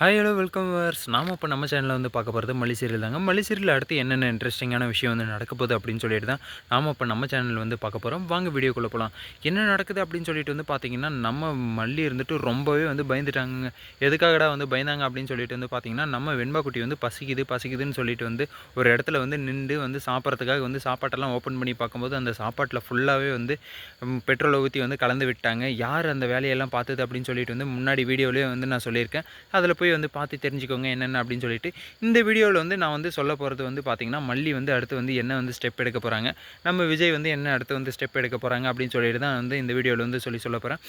Hi hello welcome verse நாம் இப்போ நம்ம சேனலில் வந்து பார்க்க போகிறது மல்லி சீரியல் தாங்க. மல்லி சீரியல் அடுத்து என்னென்ன இன்ட்ரெஸ்டிங்கான விஷயம் வந்து நடக்க போகுது அப்படின்னு சொல்லிட்டு தான் நாம் இப்போ நம்ம சேனலில் வந்து பார்க்க போகிறோம் வாங்க வீடியோக்குள்ளே போகலாம் என்ன நடக்குது அப்படின்னு சொல்லிட்டு வந்து பார்த்தீங்கன்னா நம்ம மல்லி இருந்துட்டு ரொம்பவே வந்து பயந்துட்டாங்க எதுக்காகடா வந்து பயந்தாங்க அப்படின்னு சொல்லிட்டு வந்து பார்த்தீங்கன்னா நம்ம வெண்பா குட்டி வந்து பசிக்குது பசிக்குதுன்னு சொல்லிட்டு வந்து ஒரு இடத்துல வந்து நின்று வந்து சாப்பிட்றதுக்காக வந்து சாப்பாட்டெல்லாம் ஓப்பன் பண்ணி பார்க்கும்போது அந்த சாப்பாட்டில் ஃபுல்லாகவே வந்து பெட்ரோலை ஊற்றி வந்து கலந்து விட்டாங்க. யார் அந்த வேலையெல்லாம் பார்த்தது அப்படின்னு சொல்லிட்டு வந்து முன்னாடி வீடியோலேயே வந்து நான் சொல்லியிருக்கேன். அதில் போய் வந்து பார்த்து தெரிஞ்சுக்கோங்க என்னென்ன அப்படின்னு சொல்லிட்டு இந்த வீடியோவில் வந்து நான் வந்து சொல்ல போகிறது வந்து பார்த்திங்கன்னா மல்லி வந்து அடுத்து வந்து என்ன வந்து ஸ்டெப் எடுக்க போகிறாங்க நம்ம விஜய் வந்து என்ன அடுத்து வந்து ஸ்டெப் எடுக்க போகிறாங்க அப்படின்னு சொல்லிட்டு தான் வந்து இந்த வீடியோவில் வந்து சொல்லி சொல்ல போகிறேன்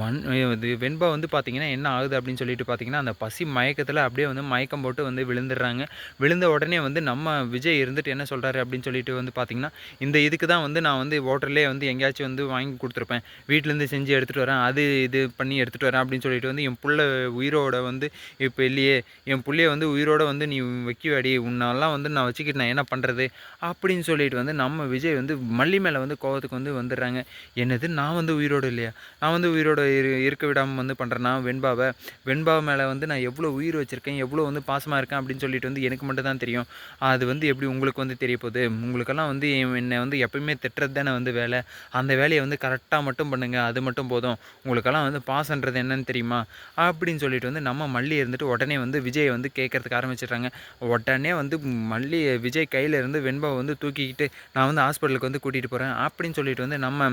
மண் இது வெண்பா வந்து பார்த்திங்கன்னா என்ன ஆகுது அப்படின்னு சொல்லிட்டு பார்த்திங்கன்னா அந்த பசி மயக்கத்தில் அப்படியே வந்து மயக்கம் போட்டு வந்து விழுந்துடுறாங்க. விழுந்த உடனே வந்து நம்ம விஜய் இருந்துட்டு என்ன சொல்கிறாரு அப்படின்னு சொல்லிட்டு வந்து பார்த்திங்கன்னா இந்த இதுக்கு தான் வந்து நான் வந்து ஹோட்டல்லே வந்து எங்கேயாச்சும் வந்து வாங்கி கொடுத்துருப்பேன். வீட்டிலேருந்து செஞ்சு எடுத்துகிட்டு வரேன் அது இது பண்ணி எடுத்துகிட்டு வரேன் அப்படின்னு சொல்லிட்டு வந்து என் புள்ள உயிரோட வந்து இப்போ இல்லையே என் பிள்ளைய வந்து உயிரோடு வந்து நீ வைக்கவாடி உன்னெல்லாம் வந்து நான் வச்சுக்கிட்டு நான் என்ன பண்ணுறது அப்படின்னு சொல்லிட்டு வந்து நம்ம விஜய் வந்து மல்லி மேலே வந்து கோவத்துக்கு வந்து வந்துடுறாங்க. என்னது நான் வந்து உயிரோடு இல்லையா? நான் வந்து உயிரோடு இரு இருக்க விடாமல் வந்து பண்ணுறேன்னா வெண்பாவை வெண்பாவை மேலே வந்து நான் எவ்வளோ உயிர் வச்சுருக்கேன் எவ்வளோ வந்து பாசமாக இருக்கேன் அப்படின்னு சொல்லிட்டு வந்து எனக்கு மட்டும் தான் தெரியும். அது வந்து எப்படி உங்களுக்கு வந்து தெரிய போகுது? உங்களுக்கெல்லாம் வந்து என்னை வந்து எப்பயுமே திட்டுறது தானே வந்து வேலை. அந்த வேலையை வந்து கரெக்டாக மட்டும் பண்ணுங்கள் அது மட்டும் போதும். உங்களுக்கெல்லாம் வந்து பாசன்றது என்னன்னு தெரியுமா? அப்படின்னு சொல்லிட்டு வந்து நம்ம மல்லி இருந்துட்டு உடனே வந்து விஜயை வந்து கேட்கறதுக்கு ஆரம்பிச்சிடுறாங்க. உடனே வந்து மல்லி விஜய் கையில் இருந்து வெண்பாவை வந்து தூக்கிக்கிட்டு நான் வந்து ஹாஸ்பிட்டலுக்கு வந்து கூட்டிகிட்டு போகிறேன் அப்படின்னு சொல்லிட்டு வந்து நம்ம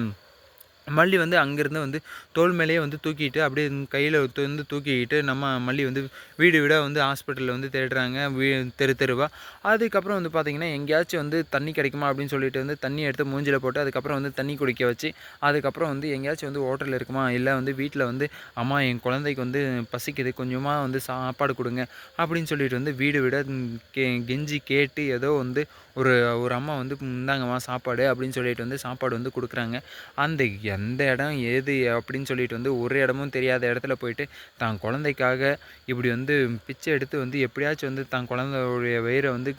மல்லி வந்து அங்கேருந்து வந்து தோல் மேலேயே வந்து தூக்கிட்டு அப்படியே கையில் வந்து தூக்கிக்கிட்டு நம்ம மல்லி வந்து வீடு வீடாக வந்து ஹாஸ்பிட்டலில் வந்து தேடுறாங்க. வீ தெரு தெருவாக அதுக்கப்புறம் வந்து பார்த்திங்கன்னா எங்கேயாச்சும் வந்து தண்ணி கிடைக்குமா அப்படின்னு சொல்லிட்டு வந்து தண்ணி எடுத்து மூஞ்சில் போட்டு அதுக்கப்புறம் வந்து தண்ணி குடிக்க வச்சு அதுக்கப்புறம் வந்து எங்கேயாச்சும் வந்து ஹோட்டலில் இருக்குமா? இல்லை வந்து வீட்டில் வந்து அம்மா என் குழந்தைக்கு வந்து பசிக்குது கொஞ்சமாக வந்து சாப்பாடு கொடுங்க அப்படின்னு சொல்லிட்டு வந்து வீடு விட கே கெஞ்சி கேட்டு ஏதோ வந்து ஒரு ஒரு அம்மா வந்து இந்தாங்கம்மா சாப்பாடு அப்படின்னு சொல்லிட்டு வந்து சாப்பாடு வந்து கொடுக்குறாங்க. அந்த எந்த இடம் ஏது அப்படின்னு சொல்லிட்டு வந்து ஒரு இடமும் தெரியாத இடத்துல போயிட்டு தான் குழந்தைக்காக இப்படி வந்து பிச்சை எடுத்து வந்து எப்படியாச்சும் வந்து தான் குழந்தையுடைய வயிறை வந்து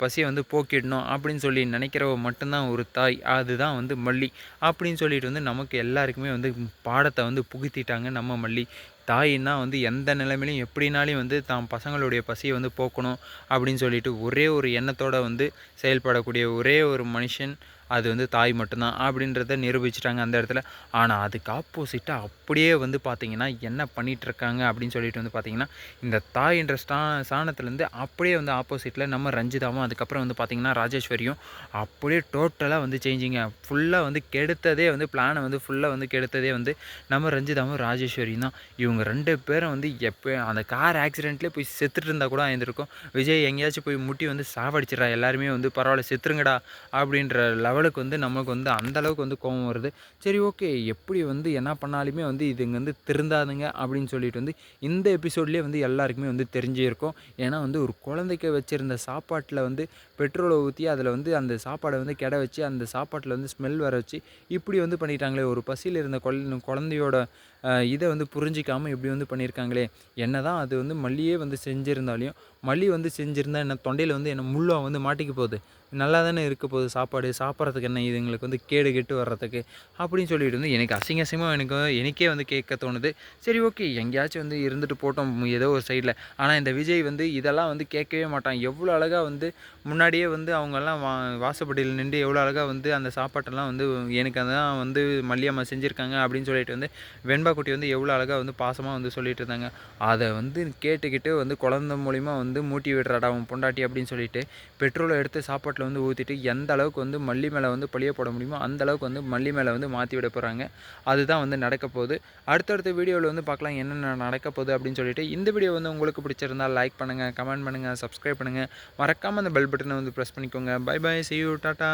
பசியை வந்து போக்கிடணும் அப்படின்னு சொல்லி நினைக்கிறவ மட்டும்தான் ஒரு தாய். அதுதான் வந்து மல்லி. அப்படின்னு சொல்லிட்டு வந்து நமக்கு எல்லாருக்குமே வந்து பாடத்தை வந்து புகுத்திட்டாங்க நம்ம மல்லி. தாயின்னா வந்து எந்த நிலைமையிலையும் எப்படினாலையும் வந்து தான் பசங்களுடைய பசியை வந்து போக்கணும் அப்படின்னு சொல்லிட்டு ஒரே ஒரு எண்ணத்தோடு வந்து செயல்படக்கூடிய ஒரே ஒரு மனுஷன் அது வந்து தாய் மட்டும்தான் அப்படின்றத நிரூபிச்சிட்டாங்க அந்த இடத்துல. ஆனால் அதுக்கு ஆப்போசிட்டாக அப்படியே வந்து பார்த்திங்கன்னா என்ன பண்ணிகிட்ருக்காங்க அப்படின்னு சொல்லிட்டு வந்து பார்த்திங்கன்னா இந்த தாய் என்ற ஸ்டா ஸ்தானத்துலேருந்து அப்படியே வந்து ஆப்போசிட்டில் நம்ம ரஞ்சிதாவும் அதுக்கப்புறம் வந்து பார்த்திங்கன்னா ராஜேஸ்வரியும் அப்படியே டோட்டலாக வந்து சேஞ்சிங்க ஃபுல்லாக வந்து கெடுத்ததே வந்து பிளானை வந்து ஃபுல்லாக வந்து கெடுத்ததே வந்து நம்ம ரஞ்சிதாவும் ராஜேஸ்வரியும் தான். இவங்க ரெண்டு பேரும் வந்து எப்போ அந்த கார் ஆக்சிடெண்ட்லேயே போய் செத்துட்டு இருந்தால் கூட ஆயிருந்திருக்கும். விஜய் எங்கேயாச்சும் போய் முட்டி வந்து சாவடிச்சிடறா எல்லாருமே வந்து பரவாயில்ல செத்துருங்கடா அப்படின்ற லெவலுக்கு வந்து நமக்கு வந்து அந்தளவுக்கு வந்து கோபம் வருது. சரி ஓகே எப்படி வந்து என்ன பண்ணாலுமே வந்து இதுங்க வந்து திருந்தாதுங்க அப்படின்னு சொல்லிட்டு வந்து இந்த எபிசோட்லேயே வந்து எல்லாருக்குமே வந்து தெரிஞ்சிருக்கும். ஏன்னா வந்து ஒரு குழந்தைக்கு வச்சுருந்த சாப்பாட்டில் வந்து பெட்ரோலை ஊற்றி அதில் வந்து அந்த சாப்பாடை வந்து கெட வச்சு அந்த சாப்பாட்டில் வந்து ஸ்மெல் வர வச்சு இப்படி வந்து பண்ணிட்டாங்களே ஒரு பசியில் இருந்த குழந்தையோட இதை வந்து புரிஞ்சிக்காமல் இப்படி வந்து பண்ணியிருக்காங்களே என்ன தான் அது வந்து மல்லியே வந்து செஞ்சுருந்தாலையும் மல்லி வந்து செஞ்சுருந்தா என்ன தொண்டையில் வந்து என்ன முள்ளாக வந்து மாட்டிக்க போகுது. நல்லா தானே இருக்க போகுது சாப்பாடு சாப்பிட்றதுக்கு என்ன இதுங்களுக்கு வந்து கேடு கெட்டு வர்றதுக்கு அப்படின்னு சொல்லிட்டு வந்து எனக்கு அசிங்க அசிங்கமாக எனக்கு எனக்கே வந்து கேட்க தோணுது. சரி ஓகே. எங்கேயாச்சும் வந்து இருந்துட்டு போட்டோம் ஏதோ ஒரு சைடில் ஆனால் இந்த விஜய் வந்து இதெல்லாம் வந்து கேட்கவே மாட்டான். எவ்வளோ அழகாக வந்து முன்னாடியே வந்து அவங்கெல்லாம் வா வாசப்படியில் நின்று எவ்வளோ அழகாக வந்து அந்த சாப்பாட்டெல்லாம் வந்து எனக்கு அதான் வந்து மல்லியம்மா செஞ்சுருக்காங்க அப்படின்னு சொல்லிட்டு வந்து வெண்பா குட்டி வந்து எவ்வளோ அழகாக வந்து பாசமாக வந்து சொல்லிட்டு இருந்தாங்க. அதை வந்து கேட்டுக்கிட்டு வந்து குழந்த மூலிமா வந்து வந்து மூட்டி விடுறாடா அவன் பொண்டாட்டி அப்படின்னு சொல்லிட்டு பெட்ரோலை எடுத்து சாப்பாட்டில் வந்து ஊற்றிட்டு எந்த அளவுக்கு வந்து மல்லி மேலே வந்து பழிய போட முடியுமோ அந்த அளவுக்கு வந்து மல்லி மேலே வந்து மாற்றி விட போகிறாங்க அதுதான் வந்து நடக்க போகுது. அடுத்தடுத்த வீடியோவில் வந்து பார்க்கலாம் என்னென்ன நடக்க போகுது அப்படின்னு சொல்லிட்டு இந்த வீடியோ வந்து உங்களுக்கு பிடிச்சிருந்தால் லைக் பண்ணுங்கள் கமெண்ட் பண்ணுங்கள் சப்ஸ்கிரைப் பண்ணுங்கள் மறக்காமல் அந்த பெல் பட்டனை வந்து ப்ரெஸ் பண்ணிக்கோங்க. Bye bye see you tata